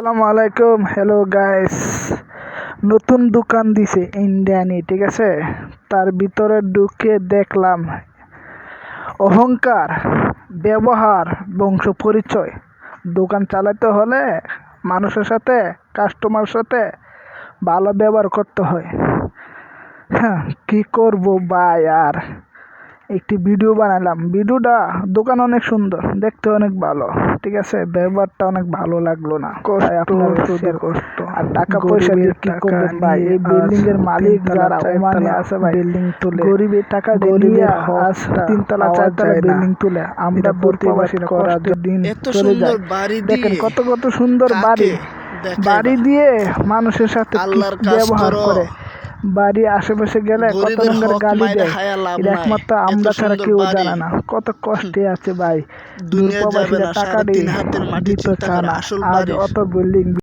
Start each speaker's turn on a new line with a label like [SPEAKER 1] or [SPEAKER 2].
[SPEAKER 1] আসসালামু আলাইকুম। Hello guys নতুন দোকান দিছে ইন্ডিয়ানি, ঠিক আছে? তার ভিতরে ঢুকে দেখলাম অহংকার, ব্যবহার বংশ পরিচয় দোকান চালাতে হলে মানুষের সাথে কাস্টমার সাথে ভালো ব্যবহার করতে হয়। হ্যাঁ কী করব ভাই আর? একটি ভিডিও বানালাম। ভিডিওটা দোকান অনেক সুন্দর দেখতে অনেক ভালো ঠিক আছে? ব্যবহারটা অনেক ভালো লাগল না।
[SPEAKER 2] কষ্ট
[SPEAKER 1] আর টাকা পয়সা দিয়ে কি করবেন ভাই? এই বিল্ডিং এর মালিক যারা ওমানে আছে ভাই
[SPEAKER 2] বিল্ডিং তুলে
[SPEAKER 1] গরিবের টাকা
[SPEAKER 2] গরিবের
[SPEAKER 1] আজ তিনতলা চারতলা বিল্ডিং তুলে। আমরা প্রতিবাসীরা
[SPEAKER 2] করার
[SPEAKER 1] দিন চলে
[SPEAKER 2] সুন্দর
[SPEAKER 1] যায়। দেখেন কত কত সুন্দর বাড়ি। বাড়ি দিয়ে মানুষের সাথে ব্যবহার
[SPEAKER 2] করো।
[SPEAKER 1] করে বাড়ি আশেপাশে গেলে কত রঙের গালি দেয়। এটা একমাত্র আমরা ছাড়া কেউ জানে না। কত কষ্টে আছে ভাই।
[SPEAKER 2] না,
[SPEAKER 1] টাকা দিয়ে দিতে চায় না। আজ অত বিল্ডিং